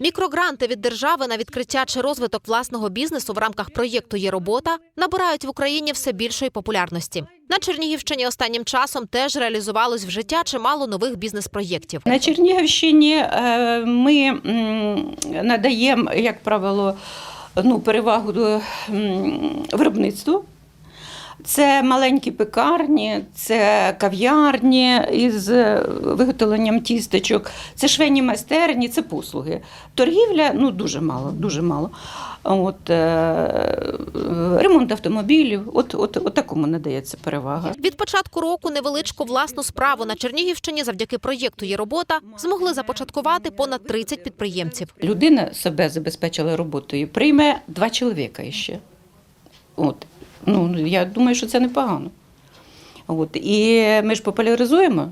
Мікрогранти від держави на відкриття чи розвиток власного бізнесу в рамках проєкту Є робота набирають в Україні все більшої популярності. На Чернігівщині останнім часом теж реалізувалось в життя чимало нових бізнес-проєктів. На Чернігівщині е, ми надаємо, як правило, ну, перевагу виробництву. Це маленькі пекарні, це кав'ярні із е, виготовленням тістечок, це швейні майстерні, це послуги. Торгівля ну дуже мало, дуже мало. От, е, ремонт автомобілів, от, от, от такому надається перевага. Від початку року невеличку власну справу на Чернігівщині завдяки проєкту Є робота змогли започаткувати понад 30 підприємців. Людина себе забезпечила роботою, прийме два чоловіка ще. От. Ну, я думаю, що це непогано. От. І ми ж популяризуємо.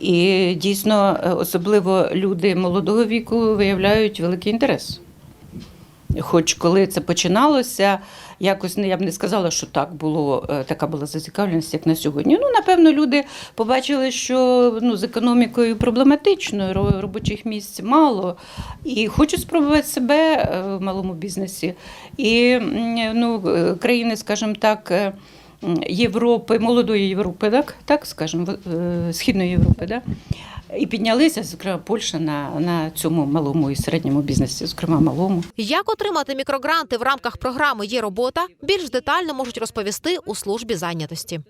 І дійсно, е, особливо люди молодого віку виявляють великий інтерес. Хоч коли це починалося, якось я б не сказала, що так було, е, така була зацікавленість, як на сьогодні. Ну, напевно, люди побачили, що ну, з економікою проблематично, робочих місць мало, і хочуть спробувати себе е, в малому бізнесі. І ну, е, країни, скажімо так, Європи, молодої Європи, так, так скажімо, Східної Європи, да? І піднялися, зокрема, Польща на, на цьому малому і середньому бізнесі, зокрема малому. Як отримати мікрогранти в рамках програми Є робота більш детально можуть розповісти у службі зайнятості.